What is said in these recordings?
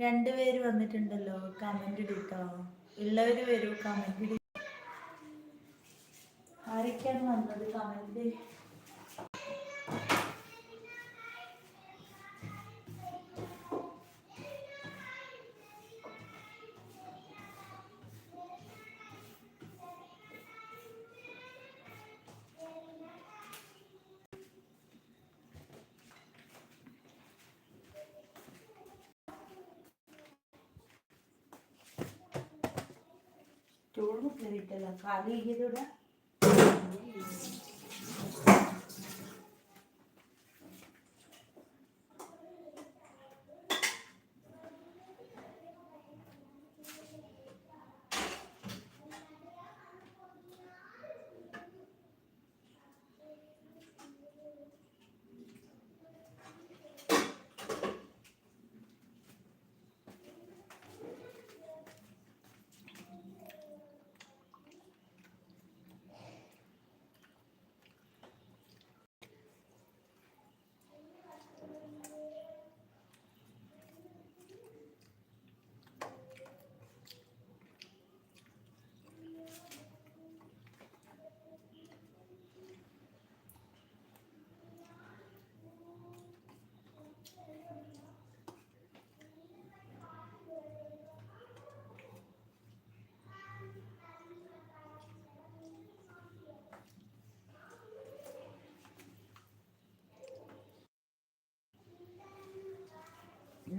രണ്ടുപേര് വന്നിട്ടുണ്ടല്ലോ കമന്റ് ഇടിട്ടോ? ഉള്ളവര് വരൂ കമന്റ് ഇടി. ആരൊക്കെയാണ് വന്നത് കമന്റ് ತೋಳ್ಬಿಟ್ಟು ನಡೀತಲ್ಲ ಖಾಲಿ ಇದಡ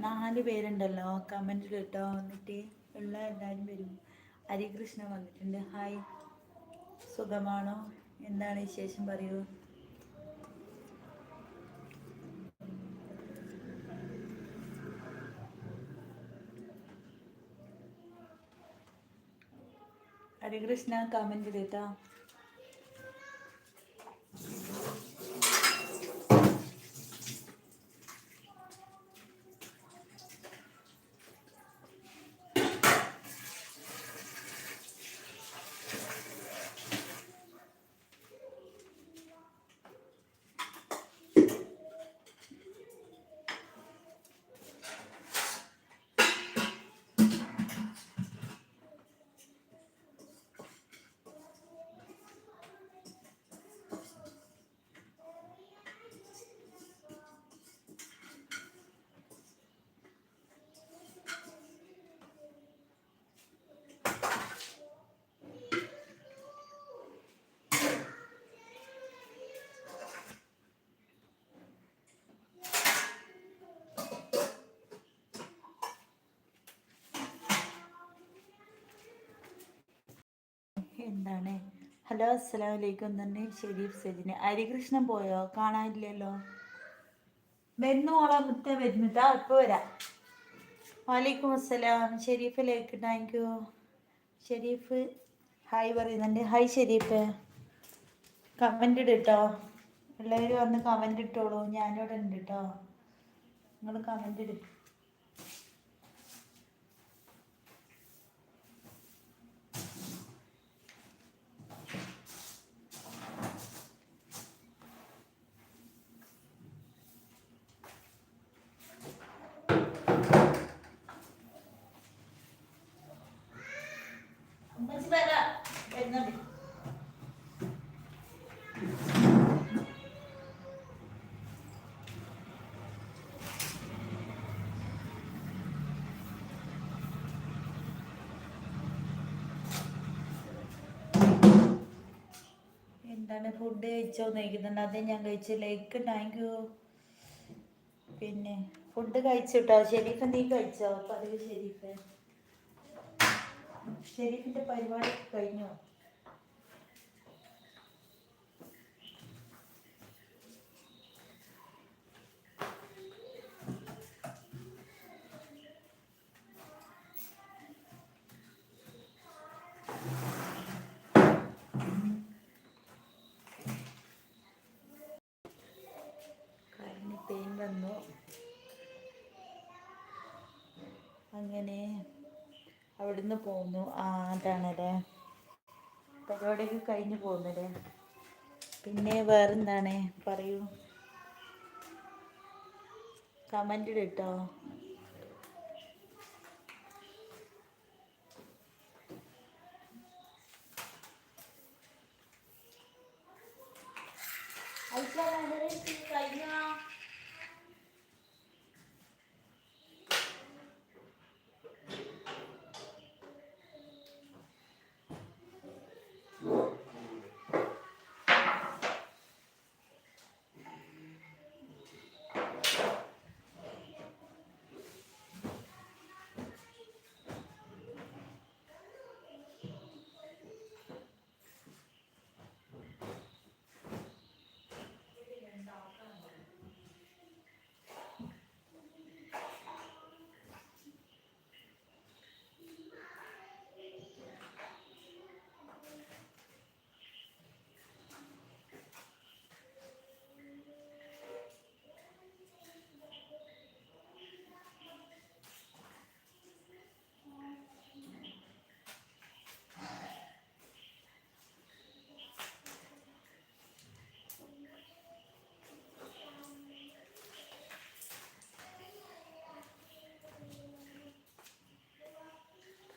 നാല് പേരുണ്ടല്ലോ കമന്റിൽ കേട്ടോ വന്നിട്ട് ഉള്ള എല്ലാവരും വരും. ഹരികൃഷ്ണ വന്നിട്ടുണ്ട്. ഹായ് സുഖമാണോ? എന്താണ് വിശേഷം? പറയൂ. ഹരികൃഷ്ണ കമന്റ് കേട്ടോ എന്താണ്? ഹലോ അസ്സലാമു വലൈക്കും തന്നെ ഷെരീഫ് സജിന്. ഹരികൃഷ്ണൻ പോയോ? കാണാനില്ലല്ലോ. വരുന്നു മോളെ മുത്ത വരുന്നിട്ടാ ഇപ്പൊ വരാം. വലൈക്കും അസ്സലാം. ഷെരീഫിലേക്ക് താങ്ക് യു. ഷെരീഫ് ഹായ് പറയുന്നുണ്ട്. ഹായ് ഷെരീഫ്. കമന്റ് ഇട്ടോ എല്ലാവരും വന്ന് കമന്റ് ഇട്ടോളൂ. ഞാനിവിടെ ഉണ്ട് കേട്ടോ നിങ്ങൾ കമന്റ് ഇടും ഉമ്മച്ചി വരാം വരുന്നുണ്ട് എന്താണ് ഫുഡ് കഴിച്ചോ നോക്കുന്നുണ്ട് അതേ ഞാൻ കഴിച്ചു. ലൈക്ക് താങ്ക് യു പിന്നെ ഫുഡ് കഴിച്ചിട്ടോ ഷെരീഫ് നീ കഴിച്ചോ? പതിവ് ഷെരീഫ്. ഷെരീഫിന്റെ പരിപാടി കഴിഞ്ഞോ? അങ്ങനെ അവിടുന്ന് പോന്നു. ആ അതാണല്ലേ. പരിപാടിയൊക്കെ കഴിഞ്ഞ് പോകുന്നല്ലേ. പിന്നെ വേറെന്താണ്? പറയൂ. കമന്റ് ഇട്ടോ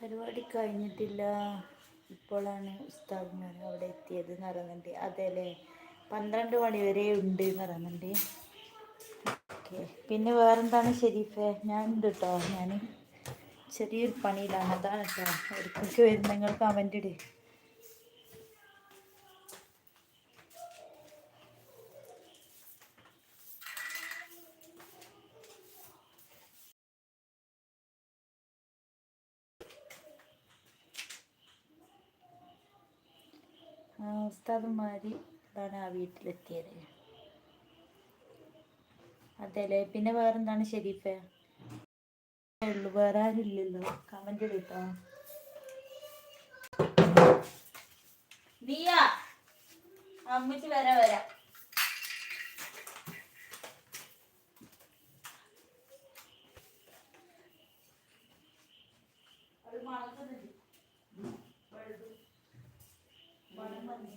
പരിപാടി കഴിഞ്ഞിട്ടില്ല. ഇപ്പോഴാണ് ഉസ്താദ്മാർ അവിടെ എത്തിയത് എന്ന് പറയുന്നുണ്ട്. അതെല്ലേ? പന്ത്രണ്ട് മണി വരെ ഉണ്ട് എന്ന് പറയുന്നുണ്ട്. ഓക്കെ. പിന്നെ വേറെന്താണ് ഷെരീഫേ ഞാൻ ഉണ്ട് കേട്ടോ ഞാൻ ചെറിയൊരു പണിയിലാണ്. അതാണ് കേട്ടോ ഒരുക്കൊക്കെ വരുന്ന? നിങ്ങൾ കമന്റ് ഇട്. ഉസ്താദന്മാർ ഇതാണ് ആ വീട്ടിലെത്തിയത്. അതെല്ലേ? പിന്നെ വേറെന്താണ് ഷെരീഫെ ഉള്ളു. വേറെ ആരുമില്ലല്ലോ കമന്റ് കേട്ടോ ദിയ അമ്മച്ചി വരാ വരാ. അത് വഴുതു മണം വന്നു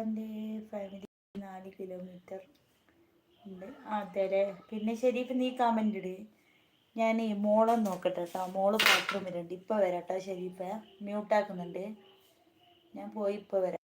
ഉപ്പാന്റെ ഫാമിലി നാല് കിലോമീറ്റർ ഉണ്ട്. അതെ പിന്നെ ഷെരീഫ് നീ കമന്റ് ഇട്. ഞാൻ മോളെ നോക്കട്ടെ കേട്ടോ മോൾ ബാത്റൂമിലുണ്ട് ഇപ്പോൾ വരാം കേട്ടോ ഷെരീഫ് മ്യൂട്ടാക്കുന്നുണ്ട് ഞാൻ പോയി ഇപ്പോൾ വരാം.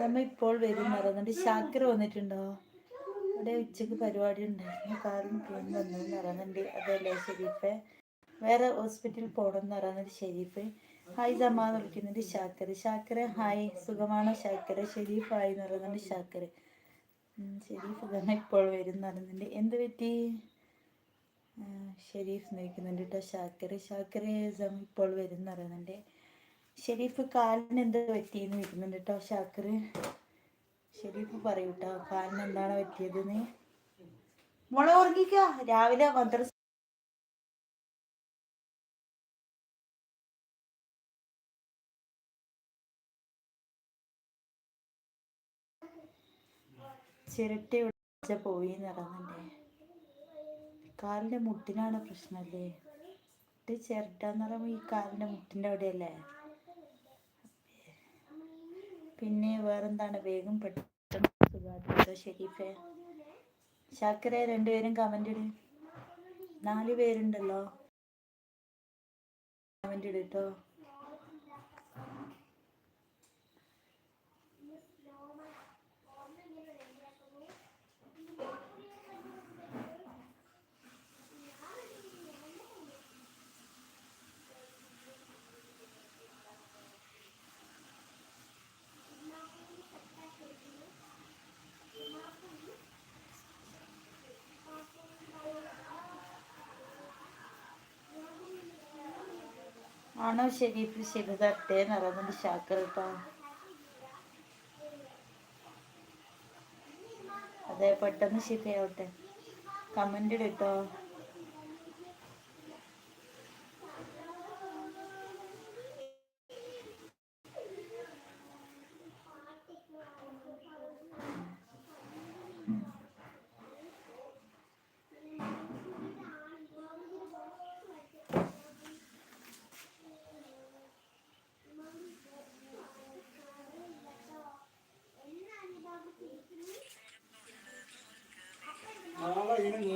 നമ്മ ഇപ്പോൾ വരും എന്നിട്ട് ഷാക്കിർ വന്നിട്ടുണ്ടോ? ഇവിടെ ഉച്ചയ്ക്ക് പരിപാടി ഉണ്ടായിരുന്നു കാറും ട്രെയിൻ വന്നു എന്ന് പറയുന്നുണ്ട് അതല്ലേ ഷെരീഫ് വേറെ ഹോസ്പിറ്റലിൽ പോകണം എന്ന് ഷെരീഫ് ഹായ് എന്ന് വിളിക്കുന്നുണ്ട് ഷാക്കർ ഷാക്കർ ഹായ്. സുഖമാണോ ഷാക്കർ ഷെരീഫ് ഹായ് എന്ന് പറയുന്നുണ്ട് ഷാക്കർ ഷെരീഫ് തന്നെ ഇപ്പോൾ വരും എന്ന് പറയുന്നുണ്ട്. എന്ത് പറ്റി? ഷെരീഫ് നോക്കുന്നുണ്ട് കേട്ടോ ഷാക്കർ ഷാക്കർ ഇപ്പോൾ വരും എന്ന് പറയുന്നുണ്ട് ഷെരീഫ് കാലിന് എന്ത് പറ്റിയെന്ന് വരുന്നുണ്ട് കേട്ടോ ഷാക്കർ ഷെരീഫ് പറയൂ കേട്ടോ കാലിന് എന്താണ് പറ്റിയതെന്ന്? മോളെ ഉറങ്ങിക്ക. രാവിലെ മദ്രസ ചിരട്ട വിളിച്ച പോയി നടന്നല്ലേ? കാലിന്റെ മുട്ടിനാണ് പ്രശ്നമല്ലേ? ഇത് പറയുമ്പോൾ ഈ കാലിന്റെ മുട്ടിന്റെ അവിടെയല്ലേ? പിന്നെ വേറെന്താണ്? വേഗം പെട്ടെന്ന് സുഖാട്ടോ ഷെരീഫെ ഷാക്കിറെ രണ്ടുപേരും കമന്റ് ഇട്. നാല് പേരുണ്ടല്ലോ. കമന്റ് ഇട് ആണോ ഷെരീഫ് ശരി തട്ടേ നിറഞ്ഞത് ഷാക്കർ കേട്ടോ അതെ പെട്ടെന്ന് ശരിയാവട്ടെ. കമന്റ് ഇട്ടോ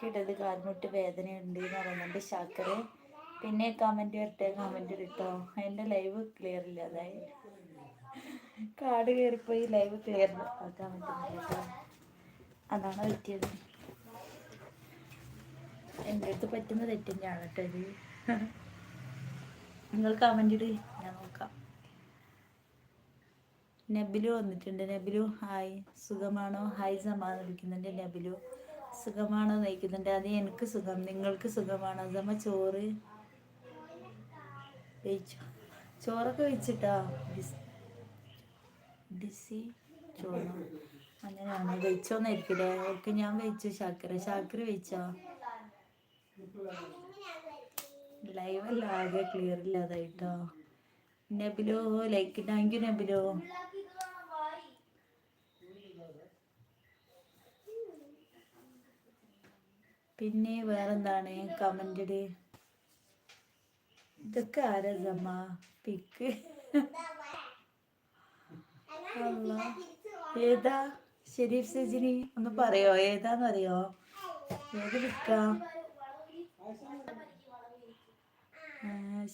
എനിക്കിടത് കാൽമുട്ട് വേദനയുണ്ട് എന്ന് പറയുന്നുണ്ട് ശാക്കറെ പിന്നെ കമന്റ് വരട്ടെ കമന്റ് ഇട്ടോ എന്റെ ലൈവ് ക്ലിയർ ഇല്ല അതായത് കാട് കയറിപ്പോയി ലൈവ് ക്ലിയർ ആക്കാൻ പറ്റുന്നില്ല കേട്ടോ അതാണ് പറ്റിയത്. എന്റെ അടുത്ത് പറ്റുന്ന തെറ്റിന്റെയാണ് കേട്ടോ ഇത്. നിങ്ങൾ കമന്റ് ഇട് ഞാൻ നോക്കാം. നെബിലു വന്നിട്ടുണ്ട്. നെബിലു ഹായ് സുഖമാണോ? ഹായ് സമാധാനിക്കുന്നുണ്ട് നബിലു. സുഖമാണോ നയിക്കുന്നുണ്ട്. അത് എനിക്ക് സുഖം. നിങ്ങൾക്ക് സുഖമാണോ? അതമ്മ ചോറ് ചോറൊക്കെ വെച്ചിട്ടാ? ഡിസ് ചോറ്? അങ്ങനെയാണ്? വെച്ചോന്നായിരിക്കില്ലേ? ഓക്കെ ഞാൻ വെച്ചു ശാക്കര ശാക്കര വെച്ചോ? അല്ല ആകെ ക്ലിയർ ഇല്ലാതായിട്ടോ. നെബിലോ ലൈക്ക് താങ്ക് യു നബിലോ. പിന്നെ വേറെന്താണ് കമന്റഡ്? ഇതൊക്കെ ആരസമ്മ പിക്ക്. ഏതാ? ഷെരീഫ് സജിനി ഒന്ന് പറയോ? ഏതാന്ന് അറിയോ? ഏത് പിക്കാ?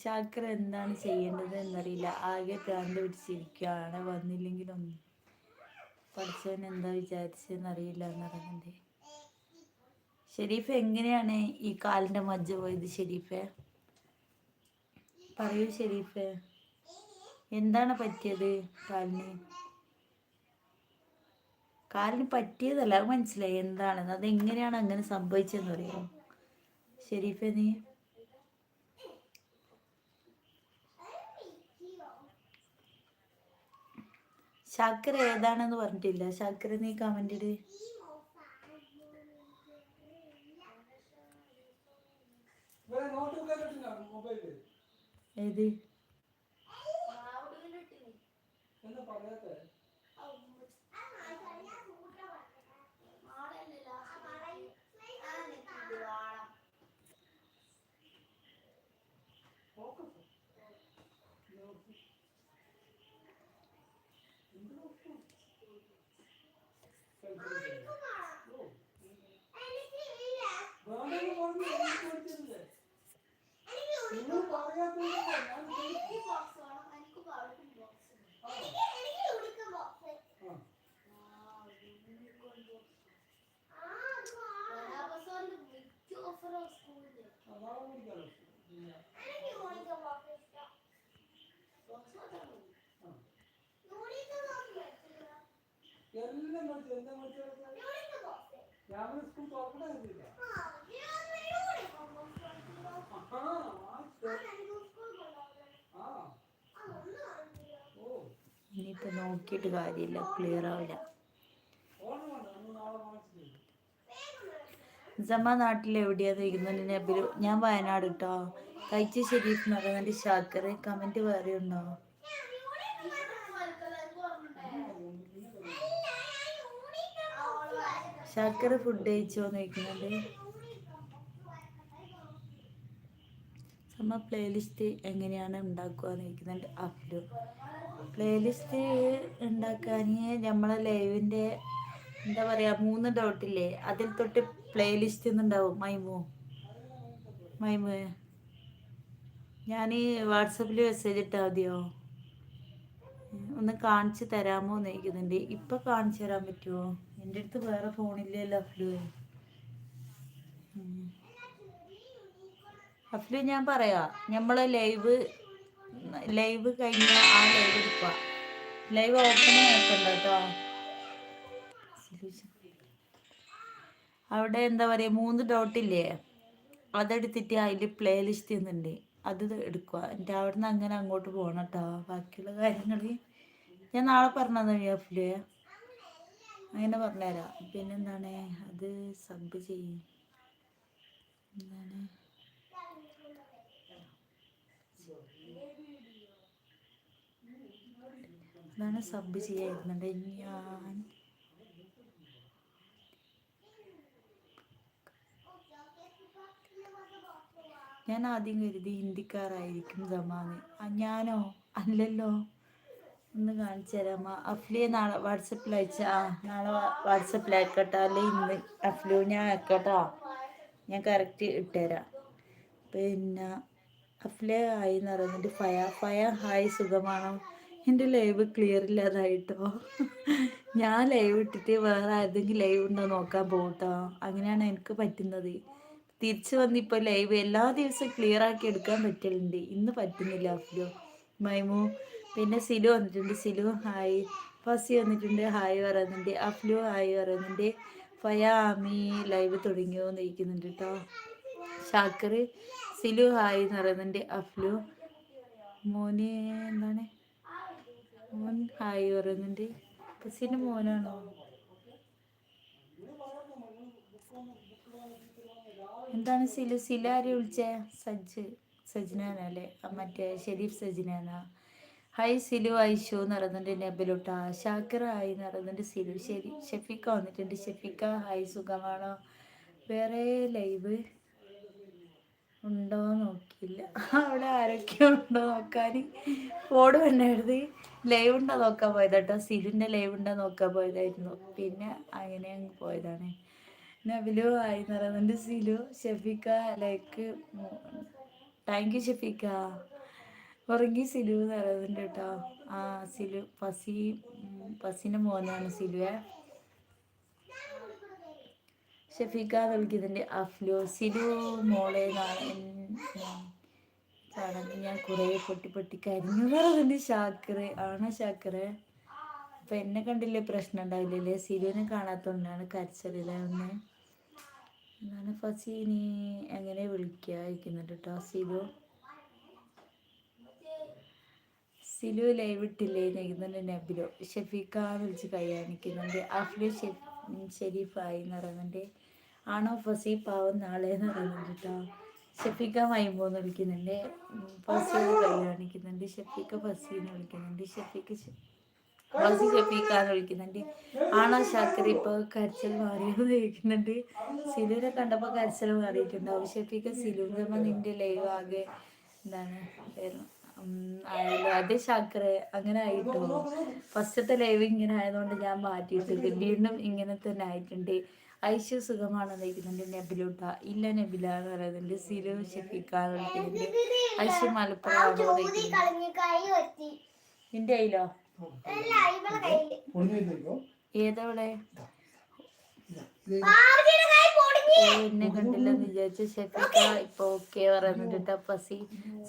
ശാക്കർ എന്താണ് ചെയ്യേണ്ടത് എന്നറിയില്ല. ആകെ പ്രാന്ത് പിടിച്ചിരിക്കുകയാണ് വന്നില്ലെങ്കിലൊന്നും പഠിച്ചവൻ എന്താ വിചാരിച്ചെന്നറിയില്ല എന്നറിയണ്ടേ ഷെരീഫ് എങ്ങനെയാണ് ഈ കാലിന്റെ മജ്ജ പോയത് ഷെരീഫെ? പറയൂ ഷെരീഫെ. എന്താണ് പറ്റിയത് കാലിന്? കാലിന് പറ്റിയതല്ല അത് മനസ്സിലായി എന്താണെന്ന് അത് എങ്ങനെയാണ് അങ്ങനെ സംഭവിച്ചതെന്ന് പറയോ ഷെരീഫെ നീ? ശാക്കര ഏതാണെന്ന് പറഞ്ഞിട്ടില്ല. ശാക്കര നീ കമന്റ് ഇട്. ഏത് എല്ലാം പഠിച്ചു എന്താ പഠിച്ചു രാവിലെ സ്കൂൾ തുറക്കണ ആ ഇനിയിപ്പോൾ നോക്കിയിട്ട് കാര്യമില്ല ക്ലിയർ ആവില്ല. ജമ നാട്ടിൽ നബിലു ഞാൻ വയനാട് കേട്ടോ കഴിച്ച ഷെരീഫ് എന്ന് കമന്റ് കമന്റ് വേറെ ഉണ്ടോ? ഷാക്കർ ഫുഡ് കഴിച്ചോന്ന് ചോദിക്കുന്നുണ്ട്. നമ്മ പ്ലേലിസ്റ്റ് എങ്ങനെയാണ് ഉണ്ടാക്കുക എന്ന് ചോദിക്കുന്നുണ്ട് അഫ്ലു പ്ലേലിസ്റ്റ് ഉണ്ടാക്കാൻ നമ്മളെ ലൈവിന്റെ എന്താ പറയുക മൂന്ന് ഡോട്ടില്ലേ അതിൽ തൊട്ട് പ്ലേലിസ്റ്റ് എന്നുണ്ടാവും മൈമു. മൈമു. ഞാൻ വാട്സപ്പിൽ മെസ്സേജ് ഇട്ടാൽ മതിയോ? ഒന്ന് കാണിച്ചു തരാമോ എന്ന് ചോദിക്കുന്നുണ്ട്. ഇപ്പം കാണിച്ചു തരാൻ പറ്റുമോ എന്റെ അടുത്ത് വേറെ ഫോണില്ലല്ലോ അഫ്ലു. അഫ്ലു ഞാൻ പറയാ നമ്മളെ ലൈവ് ലൈവ് കഴിഞ്ഞ ആ ലൈവ് എടുക്കുക ലൈവ് ഓപ്പൺ ആക്കണ്ട കേട്ടോ അവിടെ എന്താ പറയുക മൂന്ന് ഡോട്ട് ഡോട്ടില്ലേ അതെടുത്തിട്ട് അതിൽ പ്ലേലിസ്റ്റ് എന്നുണ്ട് അത് എടുക്കുക എന്റെ അവിടെ നിന്ന് അങ്ങനെ അങ്ങോട്ട് പോകണം കേട്ടോ ബാക്കിയുള്ള കാര്യങ്ങൾ ഞാൻ നാളെ പറഞ്ഞത് അഫിൽ അങ്ങനെ പറഞ്ഞുതരാം. പിന്നെന്താണ്? അത് സബ് ചെയ്യും. എന്താണ്? അതാണ് സബ് ചെയ്യായിരുന്നുണ്ട് ഞാൻ ഞാൻ ആദ്യം കരുതി ഹിന്ദിക്കാരായിരിക്കും ആ ഞാനോ? അല്ലല്ലോ. ഒന്ന് കാണിച്ചു തരാമ അഫ്ലിയെ നാളെ വാട്സപ്പിൽ അയച്ച ആ നാളെ വാട്സപ്പിൽ അയക്കട്ടെ. അല്ലെ ഇന്ന് അഫ്ലു ഞാൻ അയക്കട്ടോ. ഞാൻ കറക്റ്റ് ഇട്ടുതരാം പിന്നെ അഫ്ലെ ആയി എന്ന് പറയുന്നുണ്ട് ഫയ. ഫയ ഹായ് സുഖമാണോ? എന്റെ ലൈവ് ക്ലിയർ ഇല്ലാതായിട്ടോ. ഞാൻ ലൈവ് ഇട്ടിട്ട് വേറെ ആരുടെങ്കിലും ലൈവ് ഉണ്ടോ നോക്കാൻ പോകട്ടോ അങ്ങനെയാണ് എനിക്ക് പറ്റുന്നത്. തിരിച്ചു വന്നിപ്പോൾ ലൈവ് എല്ലാ ദിവസവും ക്ലിയർ ആക്കി എടുക്കാൻ പറ്റലുണ്ട്. ഇന്ന് പറ്റുന്നില്ല അഫ്ലു. മൈമു പിന്നെ സിലു വന്നിട്ടുണ്ട്. സിലു ഹായ്. ഫസി വന്നിട്ടുണ്ട്. ഹായ് പറയുന്നുണ്ട്. അഫ്ലു ഹായ് പറയുന്നുണ്ട്. ഫയാമി ലൈവ് തുടങ്ങിയോ എന്ന് ഇരിക്കുന്നുണ്ട് കേട്ടോ ഷാക്കർ സിലു ഹായ് എന്ന് പറയുന്നുണ്ട്. അഫ്ലു മോന് എന്താണ്? മോൻ ഹായ് പറയുന്നുണ്ട്. ഫസിന്റെ മോനാണോ? എന്താണ് സിലു? സില ആരെ വിളിച്ചേ? സജ് സജ്നാനല്ലേ മറ്റേ ഷെരീഫ് സജ്നാന ഹായ് സിലു. ഐഷു പറയുന്നുണ്ട് നബലുട്ട ഷാക്കിർ ഹായ് പറയുന്നുണ്ട് സിലു. ശരി ഷെഫിക്ക വന്നിട്ടുണ്ട്. ഷെഫിക്ക ഹായ്. സുഖമാണോ? വേറെ ലൈവ് ഉണ്ടോ നോക്കിയില്ല. അവിടെ ആരൊക്കെ ഉണ്ടോ നോക്കാൻ? ഫോൺ വേണ്ടായിരുന്നു ലൈവ് ഉണ്ടോ നോക്കാൻ പോയത് കേട്ടോ ലൈവ് ഉണ്ടോ നോക്കാൻ പോയതായിരുന്നു. പിന്നെ അങ്ങനെ അങ്ങ് പോയതാണ്. നബിലു ആയി എന്ന് Silu Shafeeqa like thank you Shafeeqa ഉറങ്ങി സിലു എന്ന് പറയുന്നുണ്ട് കേട്ടോ. ആ സിലു പസി പസിന് മോനാണ് സിലുവേ. ഷഫിക്ക നൽകിയതിന്റെ അഫ്ലു. സിലു മോളെ കാണാൻ ഞാൻ കുറേ പൊട്ടി പൊട്ടി കരിഞ്ഞു പറയുന്നുണ്ട് ഷാക്കറ് ആണോ ഷാക്കറ് അപ്പം എന്നെ കണ്ടില്ലേ പ്രശ്നം ഉണ്ടാവില്ലല്ലേ? സിരിയനെ കാണാത്തതുകൊണ്ടാണ് കരച്ചലില്ലേ ഒന്ന് എന്നാണ് ഫസി ഇനി എങ്ങനെ വിളിക്കുക ഇരിക്കുന്നുണ്ട് കേട്ടോ സിലു സിലു ലൈവ് ഇട്ടില്ലേ നെയ്യുന്നുണ്ട് നബിലോ. ഷെഫീഖ വിളിച്ച് കയ്യാനിക്കുന്നുണ്ട് അഫ്ലു ഷെഫ് ഷെരീഫായി എന്ന് പറയുന്നുണ്ട്. ആണോ ഫസി പാവം നാളെ എന്ന് പറയുന്നുണ്ട് കേട്ടോ ഷഫീഖ എന്ന് വിളിക്കുന്നുണ്ട്. ഫസീന കൈയാണിക്കുന്നുണ്ട് ഷഫീഖ ഫസീനെ വിളിക്കുന്നുണ്ട്. ഷഫീഖ് ഫസി ഷഫീഖ എന്ന് വിളിക്കുന്നുണ്ട്. ആണോ ഷാക്കർ ഇപ്പോൾ കരച്ചൽ മാറിയെന്ന് ചോദിക്കുന്നുണ്ട്. സിലുവിനെ കണ്ടപ്പോൾ കരച്ചൽ മാറിയിട്ടുണ്ടാവും. ഷഫീഖ സിലുവിന്റെ നിന്റെ ലൈവ് ആകെ എന്താണ് അതെ ഷാക്കറെ അങ്ങനെ ആയിട്ടോ ഫസ്റ്റത്തെ ലൈവ് ഇങ്ങനെ ആയതുകൊണ്ട് ഞാൻ മാറ്റിയിട്ടുണ്ട് വീണ്ടും ഇങ്ങനെ തന്നെ ആയിട്ടുണ്ട്. ഐശ്വ സുഖമാണ് നയിക്കുന്നുണ്ട് നബിലൂട്ട. ഇല്ല നബില എന്ന് പറയുന്നുണ്ട്. സിലു ഷെഫിക്കാന്ന് വിളിക്കുന്നുണ്ട് ഐശ്വ മലപ്പുറം നിന്റെ കയ്യിലോ? ഏതവിടെ? എന്നെ കണ്ടില്ലെന്ന് വിചാരിച്ച ഷെഫിക്ക ഇപ്പൊ ഓക്കെ പറയുന്നുണ്ട് പസി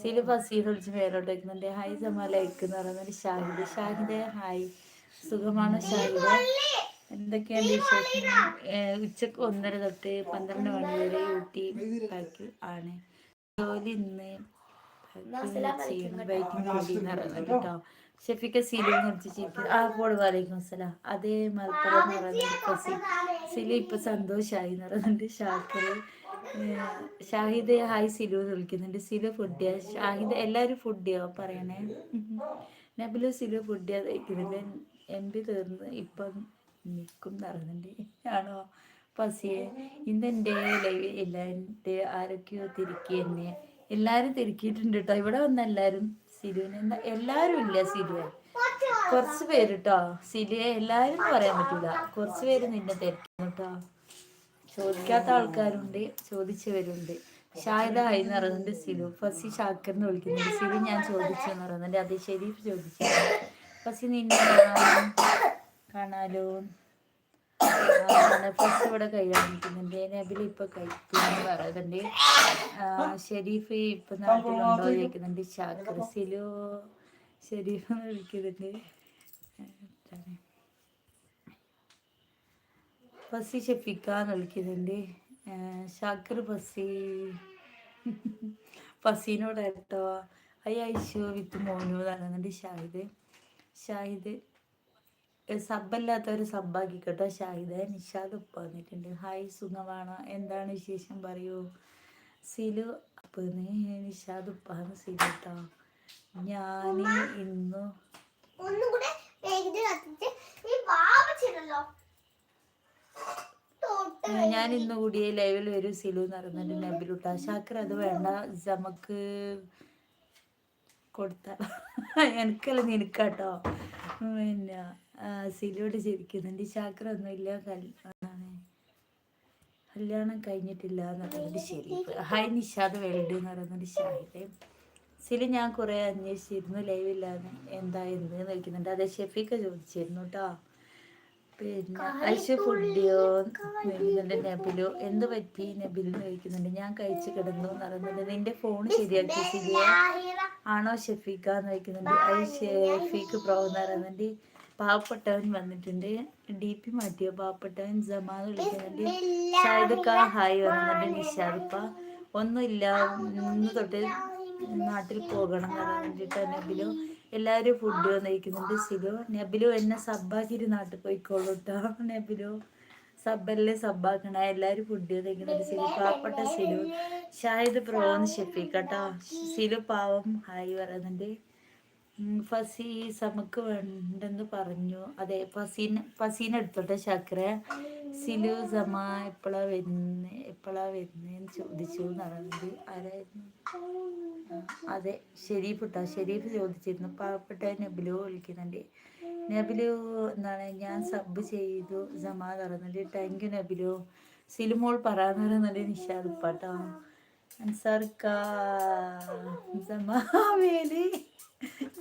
സിലു പസീന്ന് വിളിച്ച് മേലോട്ട് വെക്കുന്നുണ്ട്. ഹായ് സമാ ലൈക്ക് എന്ന് പറയുന്നുണ്ട്. ഷാഹിദ് ഷാഹിദ് ഹായ് സുഖമാണ് ഷാഹിദ്? എന്തൊക്കെയാണ് വിശേഷം? ഉച്ചയ്ക്ക് ഒന്നര തൊട്ട് പന്ത്രണ്ട് മണി വരെ ഊട്ടി പാക്കിൽ ആണ്. ജോലി ഇന്ന് കേട്ടോ ഷെഫിക്ക സിലി കുറിച്ച് ചിരിക്കും ആ പോട് വലൈക്കും. അസ്സലാം അതേ മലപ്പുറം എന്ന് സിലു ഇപ്പൊ സന്തോഷായി എന്ന് പറയുന്നുണ്ട്. ഷാക്കർ ഷാഹിദ് ഹായ് സിലു എന്ന് വിളിക്കുന്നുണ്ട്. സിലു ഫുഡിയ ഷാഹിദ് എല്ലാവരും ഫുഡിയോ പറയണേ. നബിലു സിലു ഫുഡിയ കഴിക്കുന്നുണ്ട്. എം പി തീർന്ന് ഇപ്പം നിൽക്കും നിറഞ്ഞിട്ട് ആണോ പസിയെ ഇന്ന് എന്റെ ലൈവ് ഇല്ല ആരൊക്കെയോ തിരുക്കി എന്നെ എല്ലാരും തിരുക്കിയിട്ടുണ്ട് കേട്ടോ ഇവിടെ വന്ന എല്ലാരും. സിലുവിനെ എന്താ? എല്ലാരും ഇല്ല സിലുവെ കുറച്ച് പേര് കേട്ടോ സിലുവെ എല്ലാരും പറയാൻ പറ്റില്ല കുറച്ച് പേര് നിന്നെ തിരക്കും കേട്ടോ ചോദിക്കാത്ത ആൾക്കാരുണ്ട് ചോദിച്ചവരുണ്ട്. ഷായദ ആയി എന്ന് പറയുന്നുണ്ട് സിലു ഫസി ഷാക്കർ എന്ന് വിളിക്കുന്നുണ്ട്. സിലു ഞാൻ ചോദിച്ചു എന്ന് പറയുന്നുണ്ട് അത് ഷെരീഫ് ചോദിച്ചു ഫസി നിന്നെ കാണാലോ? ഫസ്റ്റ് ഇവിടെ കൈ കാണിക്കുന്നുണ്ട് നബിൽ ഇപ്പൊ കഴിക്കുന്നു പറയുന്നുണ്ട്. ഷെരീഫ് ഇപ്പൊ നാട്ടിലുണ്ടോ ചോദിക്കുന്നുണ്ട്. ചാക്രസിലോ? സിലു ഷെരീഫ് എന്ന് വിളിക്കുന്നുണ്ട്? ഫസി ഷെഫിക്ക എന്ന് വിളിക്കുന്നുണ്ട്. ഷാക്കർ ഫസി ഫസീനോട് കേട്ടോ. അയ്യ വിത്ത് മോനു എന്ന് പറയുന്നുണ്ട് ഷാഹിദ്. ഷാഹിദ്. സബ്ബല്ലാത്തവർ സബ്ബാക്കി കേട്ടോ ഷാഹിദ നിഷാദ് ഉപ്പ വന്നിട്ടുണ്ട്. ഹായ് സുഖമാണ്? എന്താണ് വിശേഷം? പറയൂ. സിലു അപ്പൊ നിഷാദ് ഉപ്പാന്ന് സിലു കേട്ടോ ഞാൻ ഇന്നു ഞാൻ ഇന്ന് കൂടിയ ലൈവിൽ വരും സിലു എന്ന് പറയുന്നുണ്ട് നബിലുട്ട. ഷാക്കർ അത് വേണ്ട. നമുക്ക് കൊടുത്ത. എനിക്കല്ല നിനക്കാട്ടോ. പിന്നെ ആ, സിലുയോട് ചിരിക്കുന്നുണ്ട് കല്യാണമാണ് കല്യാണം കഴിഞ്ഞിട്ടില്ല എന്ന് പറയുന്നത് ശരി ഹായ് നിഷാദ് വേൾഡ് എന്ന് പറയുന്നത് ഷാഹിദ് സിലി ഞാൻ കുറേ അന്വേഷിച്ചിരുന്നു. ലൈവില്ലാന്ന് എന്താ എന്ത് നോക്കുന്നുണ്ട് അതെ ഷെഫീക്ക ചോദിച്ചിരുന്നു കേട്ടോ പിന്നെ ഐഷു ഫുഡിയോ നോക്കുന്നുണ്ട് നബിലോ. എന്ത് പറ്റി നബിൽ ചോദിക്കുന്നുണ്ട്. ഞാൻ കഴിച്ചു കിടന്നു എന്ന് പറയുന്നുണ്ട്. നിന്റെ ഫോൺ ശരിയാക്കി സിലിയ. ആണോ ഷെഫീക്ക എന്ന് ചോദിക്കുന്നുണ്ട്. ഐ ഷെഫീക്ക് പ്രോ എന്ന് പറയുന്നുണ്ട്. പാവപ്പെട്ടവൻ വന്നിട്ടുണ്ട്. ഡി പി മാറ്റിയോ? പാവപ്പെട്ടവൻ ജമാൽ വിളിക്കുന്നുണ്ട്. ഷാഹിദക്ക ഹായ് വന്നിട്ടുണ്ട് നിഷാദിപ്പ ഒന്നുമില്ല. ഇന്ന് തൊട്ട് നാട്ടിൽ പോകണം എന്ന് പറയാൻ വേണ്ടിയിട്ട് നബിലു എല്ലാവരും ഫുഡ് വന്നിരിക്കുന്നുണ്ട്. സിലു നബിലു എന്നെ സബ്ബാക്കിരി നാട്ടിൽ പോയിക്കോളൂ കേട്ടോ നബിലു സബ്ബല്ലേ സബ്ബാക്കണ. എല്ലാവരും ഫുഡ് വന്നിരിക്കുന്നുണ്ട്. സിലു പാവപ്പെട്ട സിലു. ഷാഹിദ് പ്രോന്ന് ഷെഫിക്കട്ടോ സിലു പാവം ഹായ് പറയുന്നുണ്ട്. ഫസി സമക്ക് വേണ്ടെന്ന് പറഞ്ഞു. അതെ ഫസീൻ ഫസീൻ എടുത്തോട്ടെ ശർക്കര സിലു സമ എപ്പോഴാ വരുന്നേ എപ്പോഴാ വരുന്നേന്ന് ചോദിച്ചു നടന്നു പറയുന്നത് ആരായിരുന്നു അതെ ഷെരീഫ് ഇട്ടോ ഷെരീഫ് ചോദിച്ചിരുന്നു. പാവപ്പെട്ട നബിലു വിളിക്കുന്നുണ്ട്. നബിലു എന്നാണ് ഞാൻ സബ് ചെയ്തു സമ നടന്നുണ്ട് താങ്ക് യു നബിലു. സിലുമോൾ പറയാന്ന് പറയുന്നുണ്ട് നിഷാദ് പാട്ടോ അൻസാർക്ക. ജമാവേലി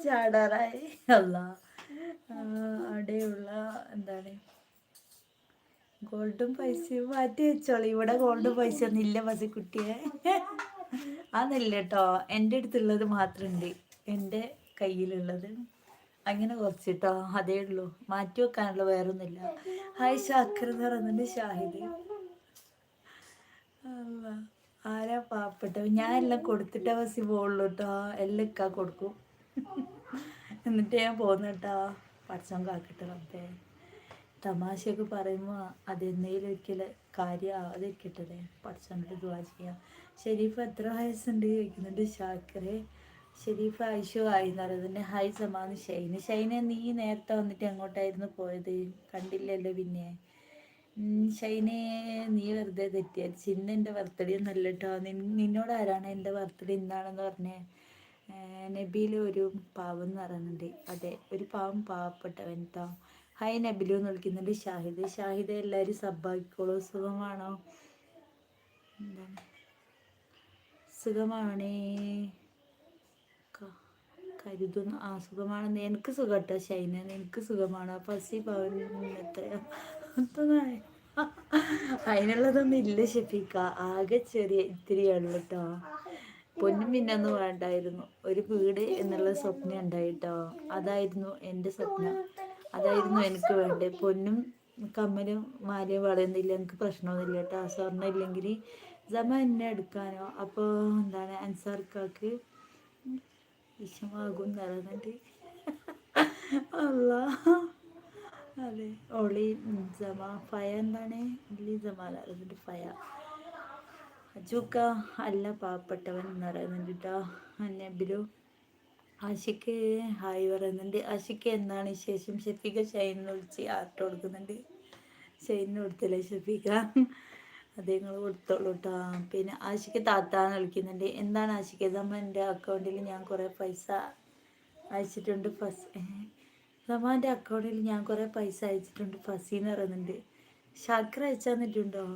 ചാടാറായി. അല്ല അവിടെയുള്ള എന്താണ്? ഗോൾഡും പൈസയും മാറ്റി വെച്ചോളൂ. ഇവിടെ ഗോൾഡും പൈസ ഒന്നും ഇല്ല പസിക്കുട്ടിയെ അതൊന്നുമില്ല കേട്ടോ. എന്റെ അടുത്തുള്ളത് മാത്രമുണ്ട്. എന്റെ കയ്യിലുള്ളത്. അങ്ങനെ കുറച്ച് കേട്ടോ. അതേ ഉള്ളൂ. മാറ്റി വെക്കാനുള്ള വേറൊന്നുമില്ല. ഹായ് ഷാക്കർ എന്ന് പറയുന്നുണ്ട് ഷാഹിദ്. ആരാ പാവപ്പെട്ടത് ഞാൻ എല്ലാം കൊടുത്തിട്ടേ ബസ്സിൽ പോകുള്ളൂ കേട്ടോ. എല്ലാം ഇക്കാ കൊടുക്കും. എന്നിട്ട് ഞാൻ പോകുന്ന കേട്ടോ റബ്ബേ. തമാശയൊക്കെ പറയുമ്പോൾ അതെന്തെങ്കിലും ഒരിക്കലും കാര്യമാവാതിരിക്കട്ടെ പടച്ചോനോട് ദുവാ ചെയ്യാം. ഷെരീഫ് എത്ര വയസ്സുണ്ട്? ചോദിക്കുന്നുണ്ട് ഷാക്കറെ. ഷെരീഫ് ആയിഷു ആയി എന്ന് പറയുന്നത് ഹായ് സമാന്ന് ഷൈന്. ഷൈനെ നീ നേരത്തെ വന്നിട്ട് എങ്ങോട്ടായിരുന്നു പോയത്? കണ്ടില്ലല്ലോ പിന്നെ. ഷൈനെ നീ വെറുതെ തെറ്റിയാൽ ചിന്ന എന്റെ ബർത്ത്ഡേ ഒന്നല്ല നിന്നോട് ആരാണ് എന്റെ ബർത്ത്ഡേ ഇന്നാണെന്ന് പറഞ്ഞേ. നബീൽ ഒരു പാവം എന്ന് പറയുന്നുണ്ട്. അതെ ഒരു പാവം പാവപ്പെട്ടവൻ താ ഹായ് നബിലു എന്ന് വിളിക്കുന്നുണ്ട് ഷാഹിദ്. ഷാഹിദ് എല്ലാവരും സബ്ബാക്കിക്കോളൂ സുഖമാണോ? എന്താണ്? സുഖമാണേ. കരുതുന്നു. ആ സുഖമാണെന്ന് എനിക്ക് സുഖം കേട്ടോ ഷൈന. എനിക്ക് സുഖമാണോ. പസി പവൻ എത്രയാ? അതിനുള്ളതൊന്നും ഇല്ല ഷെഫിക്ക ആകെ ചെറിയ ഇത്തിരി ഉള്ളു കേട്ടോ പൊന്നും പിന്നൊന്നും വേണ്ടായിരുന്നു. ഒരു വീട് എന്നുള്ള സ്വപ്നം ഉണ്ടായിട്ടോ? അതായിരുന്നു എന്റെ സ്വപ്നം. അതായിരുന്നു എനിക്ക് വേണ്ടത്. പൊന്നും കമ്മലും മാലയും വളയുന്നില്ല എനിക്ക് പ്രശ്നമൊന്നുമില്ല കേട്ടോ. സ്വർണം ഇല്ലെങ്കിൽ ജമ എന്നെ എടുക്കാനോ? അപ്പോൾ എന്താണ്? അൻസാർക്കാക്ക് വിഷമാകും നിറഞ്ഞിട്ട് അല്ല അതെ. ഓളി ജമ. ഫയ എന്താണ്? ഇല്ലി ജമ നിറഞ്ഞിട്ട് ഫയ. അജൂക്ക അല്ല പാവപ്പെട്ടവൻ എന്ന് പറയുന്നുണ്ട് കേട്ടോ നബിലു ആശിക്ക് ഹായ് പറയുന്നുണ്ട്. ആശിക്ക് എന്താണ് വിശേഷം? ഷെഫീഖ ഷൈനിന് വിളിച്ച് ആർട്ട് കൊടുക്കുന്നുണ്ട്. ഷൈനിന് കൊടുത്തില്ലേ ഷെഫീഖ? അത് നിങ്ങൾ കൊടുത്തോളൂ കേട്ടോ പിന്നെ ആശിക്ക് താത്താന്ന് വിളിക്കുന്നുണ്ട്. എന്താണ് ആശിക്ക്? നമ്മൾ എന്റെ അക്കൗണ്ടിൽ ഞാൻ കുറേ പൈസ അയച്ചിട്ടുണ്ട്. ഫസ് റമാന്റെ അക്കൗണ്ടിൽ ഞാൻ കുറേ പൈസ അയച്ചിട്ടുണ്ട്. ഫസീന്ന് പറയുന്നുണ്ട്. ഷാക്കിർ അയച്ചു തന്നിട്ടുണ്ടോ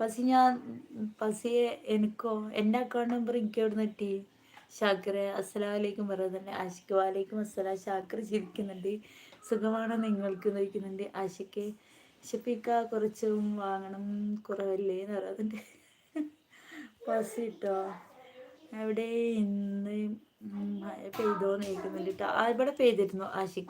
ഫസി ഞാൻ പക്ഷേ എനിക്കോ എന്റെ അക്കൗണ്ട് നമ്പർ എനിക്ക് എവിടെ നിന്ന് കിട്ടി? ഷാക്കിറെ അസ്സലാമലൈക്കും പറയുന്നുണ്ട് ആഷിക്ക് വാലൈക്കും അസ്സലാം. ഷാക്കിർ ചിരിക്കുന്നുണ്ട്. സുഖമാണോ നിങ്ങൾക്ക് ചോദിക്കുന്നുണ്ട്. ആഷിക്ക് ഷിപ്പിക്ക കുറച്ചും വാങ്ങണം കുറവല്ലേ എന്ന് പറയുന്നുണ്ട്. ഫസി കിട്ടോ അവിടെ ഇന്ന് പെയ്തോന്ന് കേൾക്കുന്നുണ്ട് കേട്ടോ ഇവിടെ പെയ്തിരുന്നു ആഷിക്ക്.